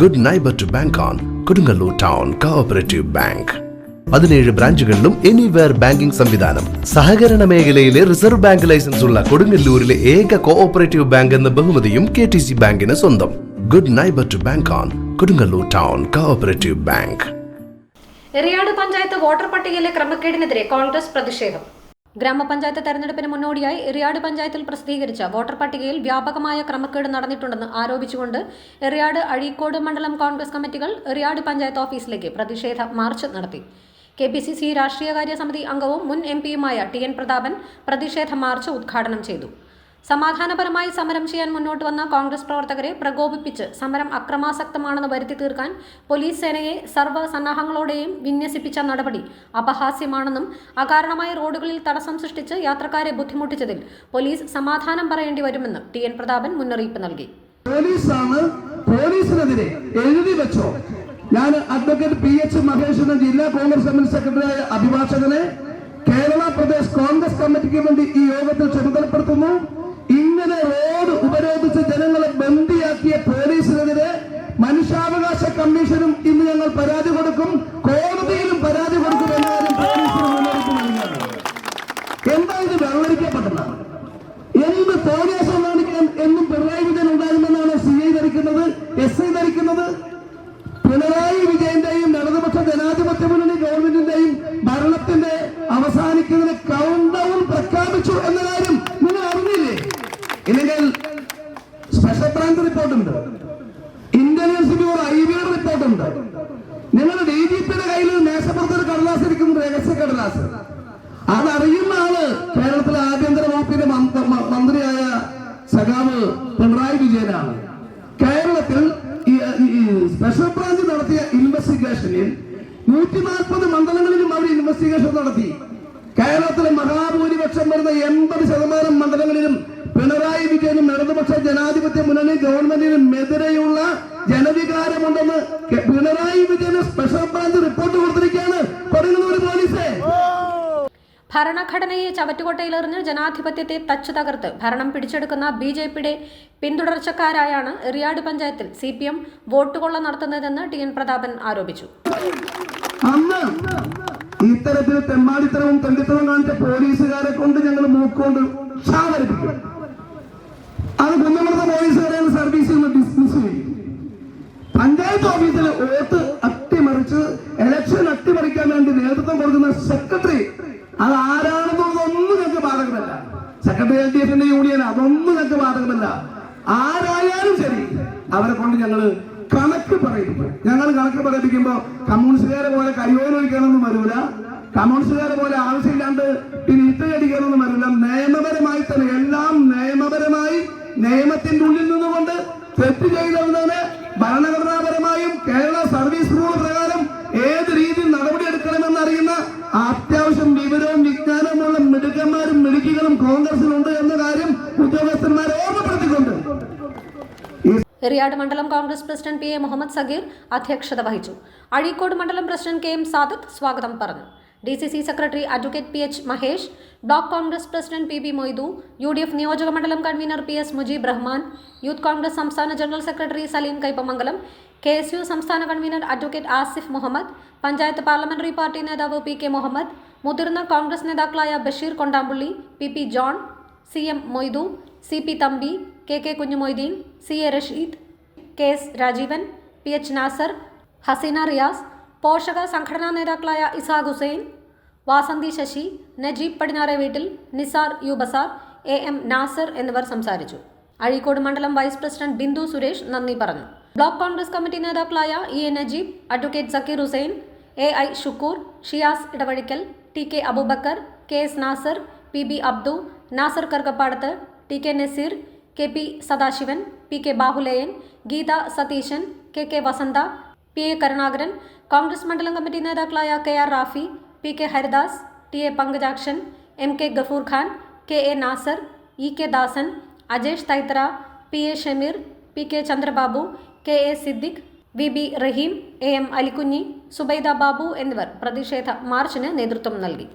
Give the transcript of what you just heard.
Good neighbour to bank on Kodungallur town cooperative bank പതിനേഴ് ബ്രാഞ്ചുകളിലും anywhere banking സംവിധാനം. സഹകരണ മേഖലയിലെ റിസർവ് ബാങ്ക് ലൈസൻസ് ഉള്ള കൊടുങ്ങല്ലൂരിലെ ഏക കോഓപ്പറേറ്റീവ് ബാങ്ക് എന്ന ബഹുമതിയും കെ ടി സി ബാങ്കിന് സ്വന്തം. Good neighbour to bank on Kodungallur town cooperative bank Eriyad panchayat voter പട്ടികയിലെ ക്രമക്കേടിനെതിരെ കോൺഗ്രസ് പ്രതിഷേധം. ഗ്രാമപഞ്ചായത്ത് തെരഞ്ഞെടുപ്പിന് മുന്നോടിയായി എറിയാട് പഞ്ചായത്തിൽ പ്രസിദ്ധീകരിച്ച വോട്ടർ പട്ടികയിൽ വ്യാപകമായ ക്രമക്കേട് നടന്നിട്ടുണ്ടെന്ന് ആരോപിച്ചുകൊണ്ട് എറിയാട് അഴീക്കോട് മണ്ഡലം കോൺഗ്രസ് കമ്മിറ്റികൾ എറിയാട് പഞ്ചായത്ത് ഓഫീസിലേക്ക് പ്രതിഷേധ മാർച്ച് നടത്തി. കെ പി സി സി രാഷ്ട്രീയകാര്യ സമിതി അംഗവും മുൻ എം പിയുമായ ടി എൻ പ്രതാപൻ പ്രതിഷേധ മാർച്ച് ഉദ്ഘാടനം ചെയ്തു. സമാധാനപരമായി സമരം ചെയ്യാൻ മുന്നോട്ട് വന്ന കോൺഗ്രസ് പ്രവർത്തകരെ പ്രകോപിപ്പിച്ച് സമരം അക്രമാസക്തമാണെന്ന് വരുത്തി തീർക്കാൻ പോലീസ് സേനയെ സർവ സന്നാഹങ്ങളോടെയും വിന്യസിപ്പിച്ച നടപടി അപഹാസ്യമാണെന്നും അകാരണമായ റോഡുകളിൽ തടസ്സം സൃഷ്ടിച്ച് യാത്രക്കാരെ ബുദ്ധിമുട്ടിച്ചതിൽ പോലീസ് സമാധാനം പറയേണ്ടി വരുമെന്ന് ടി എൻ പ്രതാപൻ മുന്നറിയിപ്പ് നൽകി. പോലീസാണ് പോലീസിനെതിരെ എഴുതി വെച്ചോ? ഞാൻ അഡ്വക്കേറ്റ് പി എച്ച് മഹേഷ് എന്ന ജില്ലാ കോൺഗ്രസ് കമ്മിറ്റി സെക്രട്ടറിയായ അഭിഭാഷകനെ കേരള പ്രദേശ് കോൺഗ്രസ് കമ്മിറ്റിക്ക് വേണ്ടി ഈ യോഗത്തിൽ എസ് ഐ ധരിക്കുന്നത് പിണറായി വിജയന്റെയും ഇടതുപക്ഷ ജനാധിപത്യ മുന്നണി ഗവൺമെന്റിന്റെയും ഭരണത്തിന്റെ അവസാനിക്കുന്നതിന് കൗണ്ട് ഡൗൺ പ്രഖ്യാപിച്ചു എന്ന കാര്യം നിങ്ങൾ അറിഞ്ഞില്ലേ? ഇല്ലെങ്കിൽ സ്പെഷ്യൽ ബ്രാഞ്ച് റിപ്പോർട്ടുണ്ട്. ഇന്റലിജൻസ് ബ്യൂറോ ഐ ബിയുടെ റിപ്പോർട്ടുണ്ട്. നിങ്ങൾ ഡി ജി പിയുടെ കയ്യിൽ മേശപ്പുറത്ത് ഒരു കടലാസ് ഇരിക്കുന്നു രഹസ്യ കടലാസ്. അതറിയുന്ന ആൾ കേരളത്തിലെ ആഭ്യന്തര വകുപ്പിന്റെ മന്ത്രിയായ സഖാവ് പിണറായി വിജയനാണ് കേരളത്തിൽ ഈ ഈ സ്പെഷ്യൽ ബ്രാഞ്ച് നടത്തിയ ഇൻവെസ്റ്റിഗേഷനിൽ നൂറ്റി നാൽപ്പത് മണ്ഡലങ്ങളിലും അവർ ഇൻവെസ്റ്റിഗേഷൻ നടത്തി. കേരളത്തിലെ മഹാഭൂരിപക്ഷം വരുന്ന എൺപത് ശതമാനം മണ്ഡലങ്ങളിലും പിണറായി വിജയനും ഇടതുപക്ഷ ജനാധിപത്യ മുന്നണി ഗവൺമെന്റിനും എതിരെയുള്ള ജനവികാരമുണ്ടെന്ന് പിണറായി വിജയന് സ്പെഷ്യൽ ബ്രാഞ്ച് റിപ്പോർട്ട് പോലീസേ ഭരണഘടനയെ ചവറ്റുകൊട്ടയിലെറിഞ്ഞ് ജനാധിപത്യത്തെ തച്ചു തകർത്ത് ഭരണം പിടിച്ചെടുക്കുന്ന ബി ജെ പിയുടെ പിന്തുടർച്ചക്കാരായാണ് എറിയാട് പഞ്ചായത്തിൽ സി പി എം വോട്ടുകൊള്ള നടത്തുന്നതെന്ന് ടി എൻ പ്രതാപൻ ആരോപിച്ചു. ഇത്തരത്തിൽ തെമ്മാടിത്തരവും തണ്ടിത്തരവും കാണിച്ച പോലീസുകാരെ കൊണ്ട് ഞങ്ങൾ മൂക്കൊണ്ട് അത് കുന്നമൃത പോലീസുകാരെ സർവീസിൽ നിന്ന് ഡിസ്മിസ് ചെയ്യും. പഞ്ചായത്ത് ഓഫീസിലെ വോട്ട് അട്ടിമറിച്ച് ഇലക്ഷൻ അട്ടിമറിക്കാൻ വേണ്ടി നേതൃത്വം കൊടുക്കുന്ന സെക്രട്ടറി അത് ആരാണെന്നുള്ളതൊന്നും ഞങ്ങൾക്ക് ബാധകമല്ല സെക്രട്ടറി എൽ ഡി എഫിന്റെ യൂണിയൻ അതൊന്നും ഞങ്ങൾക്ക് ബാധകമല്ല. ആരായാലും ശരി അവരെ കൊണ്ട് ഞങ്ങൾ കണക്ക് പറയിപ്പിക്കും. ഞങ്ങൾ കണക്ക് പറയിപ്പിക്കുമ്പോ കമ്മ്യൂണിസ്റ്റുകാരെ പോലെ കയ്യോലൊഴിക്കാനൊന്നും വരൂല. കമ്മ്യൂണിസ്റ്റുകാരെ പോലെ ആവശ്യമില്ലാണ്ട് പിന്നെ ഇട്ടുകടിക്കാനൊന്നും വരില്ല നിയമപരമായി തന്നെ എല്ലാം നിയമപരമായി നിയമത്തിന്റെ ഉള്ളിൽ നിന്നുകൊണ്ട് തെറ്റ് ചെയ്തവന് ഭരണഘടനാപരമായും കേരള സർവീസ് റൂൾ പ്രകാരം ഏത് രീതിയിൽ നടപടിയെടുക്കണമെന്ന് അറിയുന്ന എറിയാട് മണ്ഡലം Congress president P A Muhammad Sageer അധ്യക്ഷത വഹിച്ചു. അഴീക്കോട് മണ്ഡലം പ്രസിഡന്റ് കെ എം സാദത്ത് സ്വാഗതം പറഞ്ഞു. D C C secretary advocate P H Mahesh block Congress president P B Moidu U D F നിയോജക മണ്ഡലം convener P S Mujeeb Rahman youth Congress സംസ്ഥാന general secretary Saleem Kaipamangalam K S U സംസ്ഥാന convener advocate Asif Muhammad panchayat parliamentary party നേതാവ് P K Muhammad മുതിർന്ന കോൺഗ്രസ് നേതാക്കളായ Basheer Kondampully P P John C M Moidu C P Thampi K K Kunjumoideen C A Rasheed K S Rajeevan P H Nasar Haseena Riyas പോഷക സംഘടനാ നേതാക്കളായ ഇസാഖ് ഹുസൈൻ വാസന്തി ശശി നജീബ് പടിഞ്ഞാറെ വീട്ടിൽ Nisar U Bazar A M Nasar എന്നിവർ സംസാരിച്ചു. അഴീക്കോട് മണ്ഡലം vice president Bindu Suresh നന്ദി പറഞ്ഞു. ബ്ലോക്ക് കോൺഗ്രസ് കമ്മിറ്റി നേതാക്കളായ E A Najeeb advocate Zakir Hussain A I Shukkur Shiyas Edavazhikkal T K Aboobacker K S Nasar P B Abdu Nasar Karkkappadath T K Naseer K P Sadasivan P K Bahuleyan Geetha Satheesan K K Vasantha P A Karunakaran Congress മണ്ഡലം committee നേതാക്കളായ K R Rafi P K Haridas T A Pankajakshan M K Gafoor Khan K A Nasar E K Dasan Ajesh Thaithra P A Shameer P K Chandrababu K A Siddique V B Raheem A M Alikunji Zubaida Babu എന്നിവർ പ്രതിഷേധ മാർച്ചിന് നേതൃത്വം നൽകി.